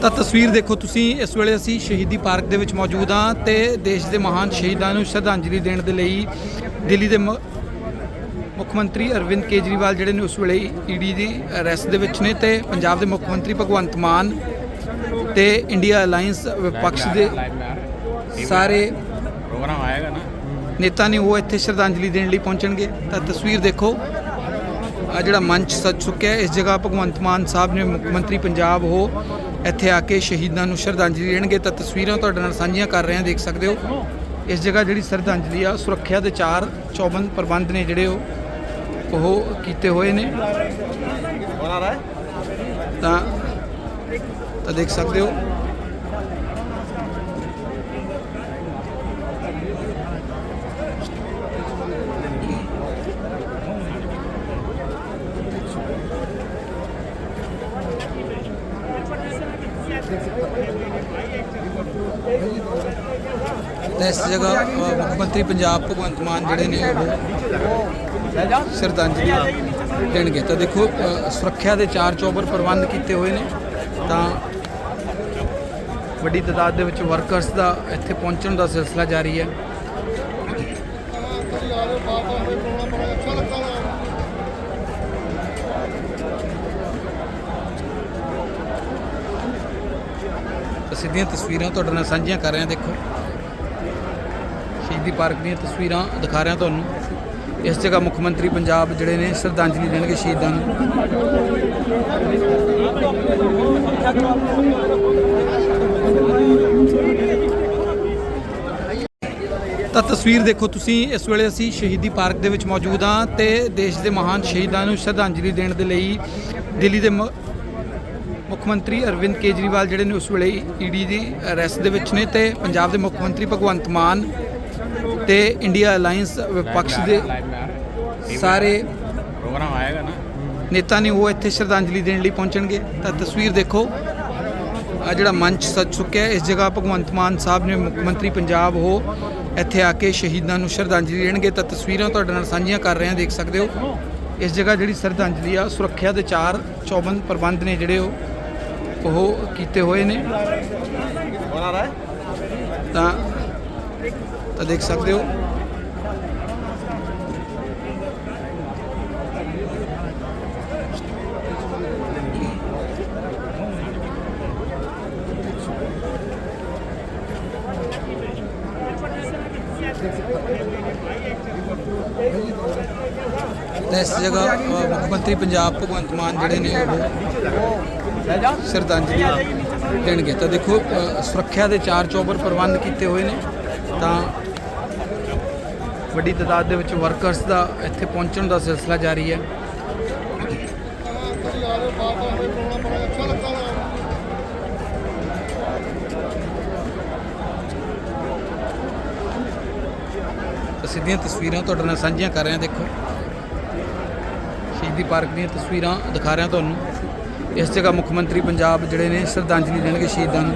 ਤਾਂ ਤਸਵੀਰ ਦੇਖੋ ਤੁਸੀਂ ਇਸ ਵੇਲੇ ਅਸੀਂ ਸ਼ਹੀਦੀ ਪਾਰਕ ਦੇ ਵਿੱਚ ਮੌਜੂਦ ਹਾਂ ਤੇ ਦੇਸ਼ ਦੇ ਮਹਾਨ ਸ਼ਹੀਦਾਂ ਨੂੰ ਸ਼ਰਧਾਂਜਲੀ ਦੇਣ ਦੇ ਲਈ ਦਿੱਲੀ ਦੇ ਮੁੱਖ ਮੰਤਰੀ ਅਰਵਿੰਦ ਕੇਜਰੀਵਾਲ ਜਿਹੜੇ ਨੇ ਉਸ ਵੇਲੇ ਈਡੀ ਦੀ ਅਰੈਸਟ ਦੇ ਵਿੱਚ ਨੇ ਤੇ ਪੰਜਾਬ ਦੇ ਮੁੱਖ ਮੰਤਰੀ ਭਗਵੰਤ ਮਾਨ ਤੇ ਇੰਡੀਆ ਅਲਾਈਅੰਸ ਵਿਪਕਸ਼ ਦੇ ਸਾਰੇ ਪ੍ਰੋਗਰਾਮ ਆਏਗਾ ਨਾ ਨੇਤਾ ਨੇ ਉਹ ਇੱਥੇ ਸ਼ਰਧਾਂਜਲੀ ਦੇਣ ਲਈ ਪਹੁੰਚਣਗੇ ਤਾਂ ਤਸਵੀਰ ਦੇਖੋ ਜਿਹੜਾ ਮੰਚ ਸੱਜ ਚੁੱਕਿਆ ਇਸ ਜਗ੍ਹਾ ਭਗਵੰਤ ਮਾਨ ਸਾਹਿਬ ਨੇ ਮੁੱਖ ਮੰਤਰੀ ਪੰਜਾਬ ਹੋ ਇੱਥੇ ਆ ਕੇ ਸ਼ਹੀਦਾਂ ਨੂੰ ਸ਼ਰਧਾਂਜਲੀ ਦੇਣਗੇ ਤਾਂ ਤਸਵੀਰਾਂ ਤੁਹਾਡੇ ਨਾਲ ਸਾਂਝੀਆਂ ਕਰ ਰਹੇ ਹਾਂ, ਦੇਖ ਸਕਦੇ ਹੋ। ਇਸ ਜਗ੍ਹਾ ਜਿਹੜੀ ਸ਼ਰਧਾਂਜਲੀ ਆ, ਸੁਰੱਖਿਆ ਦੇ ਚਾਰ ਚੌਬੰਦ ਪ੍ਰਬੰਧ ਨੇ ਜਿਹੜੇ ਉਹ ਉਹ ਕੀਤੇ ਹੋਏ ਨੇ। ਤਾਂ ਤਾਂ ਦੇਖ ਸਕਦੇ ਹੋ। ਤਾਂ ਇਸ ਜਗ੍ਹਾ ਮੁੱਖ ਮੰਤਰੀ ਪੰਜਾਬ ਭਗਵੰਤ ਮਾਨ ਜਿਹੜੇ ਨੇ, ਉਹ ਸ਼ਰਧਾਂਜਲੀ ਦੇਣਗੇ। ਤਾਂ ਦੇਖੋ ਸੁਰੱਖਿਆ ਦੇ ਚਾਰ ਚੌਬਰ ਪ੍ਰਬੰਧ ਕੀਤੇ ਹੋਏ ਨੇ। ਤਾਂ ਵੱਡੀ ਤਾਦਾਦ ਦੇ ਵਿੱਚ ਵਰਕਰਸ ਦਾ ਇੱਥੇ ਪਹੁੰਚਣ ਦਾ ਸਿਲਸਿਲਾ ਜਾਰੀ ਹੈ। ਸਿੱਧੀਆਂ ਤਸਵੀਰਾਂ ਤੁਹਾਡੇ ਨਾਲ ਸਾਂਝੀਆਂ ਕਰ ਰਿਹਾ, ਦੇਖੋ। ਸ਼ਹੀਦੀ ਪਾਰਕ ਦੀਆਂ ਤਸਵੀਰਾਂ ਦਿਖਾ ਰਿਹਾ ਤੁਹਾਨੂੰ। ਇਸ ਜਗ੍ਹਾ ਮੁੱਖ ਮੰਤਰੀ ਪੰਜਾਬ ਜਿਹੜੇ ਨੇ ਸ਼ਰਧਾਂਜਲੀ ਦੇਣਗੇ ਸ਼ਹੀਦਾਂ ਨੂੰ। ਤਾਂ ਤਸਵੀਰ ਦੇਖੋ ਤੁਸੀਂ, ਇਸ ਵੇਲੇ ਅਸੀਂ ਸ਼ਹੀਦੀ ਪਾਰਕ ਦੇ ਵਿੱਚ ਮੌਜੂਦ ਹਾਂ ਤੇ ਦੇਸ਼ ਦੇ ਮਹਾਨ ਸ਼ਹੀਦਾਂ ਨੂੰ ਸ਼ਰਧਾਂਜਲੀ ਦੇਣ ਦੇ ਲਈ ਦਿੱਲੀ ਦੇ ਮ- ਮੁੱਖ ਮੰਤਰੀ ਅਰਵਿੰਦ ਕੇਜਰੀਵਾਲ ਜਿਹੜੇ ਨੇ ਉਸ ਵੇਲੇ ਈਡੀ ਦੀ ਅਰੈਸਟ ਦੇ ਵਿੱਚ ਨੇ ਤੇ ਪੰਜਾਬ ਦੇ ਮੁੱਖ ਮੰਤਰੀ ਭਗਵੰਤ ਮਾਨ ਤੇ ਇੰਡੀਆ ਅਲਾਈਅੰਸ ਵਿਪਕਸ਼ ਦੇ ਸਾਰੇ ਪ੍ਰੋਗਰਾਮ ਆਏਗਾ ਨਾ ਨੇਤਾ ਨੇ ਉਹ ਇੱਥੇ ਸ਼ਰਧਾਂਜਲੀ ਦੇਣ ਲਈ ਪਹੁੰਚਣਗੇ। ਤਾਂ ਤਸਵੀਰ ਦੇਖੋ, ਆ ਜਿਹੜਾ ਮੰਚ ਸੱਜ ਚੁੱਕਿਆ ਇਸ ਜਗ੍ਹਾ ਭਗਵੰਤ ਮਾਨ ਸਾਹਿਬ ਨੇ ਮੁੱਖ ਮੰਤਰੀ ਪੰਜਾਬ ਹੋ ਇੱਥੇ ਆ ਕੇ ਸ਼ਹੀਦਾਂ ਨੂੰ ਸ਼ਰਧਾਂਜਲੀ ਦੇਣਗੇ। ਤਾਂ ਤਸਵੀਰਾਂ ਤੁਹਾਡੇ ਨਾਲ ਸਾਂਝੀਆਂ ਕਰ ਰਹੇ ਹਾਂ, ਦੇਖ ਸਕਦੇ ਹੋ। ਇਸ ਜਗ੍ਹਾ ਜਿਹੜੀ ਸ਼ਰਧਾਂਜਲੀ ਆ, ਸੁਰੱਖਿਆ ਦੇ ਚਾਰ ਚੌਬੰਦ ਪ੍ਰਬੰਧ ਨੇ ਜਿਹੜੇ ਉਹ ਉਹ ਕੀਤੇ ਹੋਏ ਨੇ। ਤਾਂ ਤਾਂ ਦੇਖ ਸਕਦੇ ਹੋ। ਇਸ ਜਗ੍ਹਾ ਮੁੱਖ ਮੰਤਰੀ ਪੰਜਾਬ ਭਗਵੰਤ ਮਾਨ ਜਿਹੜੇ ਨੇ ਉਹ ਸ਼ਰਧਾਂਜਲੀ ਦੇਣਗੇ। ਤਾਂ ਦੇਖੋ ਸੁਰੱਖਿਆ ਦੇ ਚਾਰ ਚੌਬਰ ਪ੍ਰਬੰਧ ਕੀਤੇ ਹੋਏ ਨੇ। ਤਾਂ ਵੱਡੀ ਤਾਦਾਦ ਦੇ ਵਿੱਚ ਵਰਕਰਸ ਦਾ ਇੱਥੇ ਪਹੁੰਚਣ ਦਾ ਸਿਲਸਿਲਾ ਜਾਰੀ ਹੈ। ਸਿੱਧੀਆਂ ਤਸਵੀਰਾਂ ਤੁਹਾਡੇ ਨਾਲ ਸਾਂਝੀਆਂ ਕਰ ਰਹੇ ਹਾਂ, ਦੇਖੋ। ਸ਼ਹੀਦੀ ਪਾਰਕ ਦੀਆਂ ਤਸਵੀਰਾਂ ਦਿਖਾ ਰਿਹਾ ਤੁਹਾਨੂੰ। ਇਸ ਜਗ੍ਹਾ ਮੁੱਖ ਮੰਤਰੀ ਪੰਜਾਬ ਜਿਹੜੇ ਨੇ ਸ਼ਰਧਾਂਜਲੀ ਦੇਣਗੇ ਸ਼ਹੀਦਾਂ ਨੂੰ।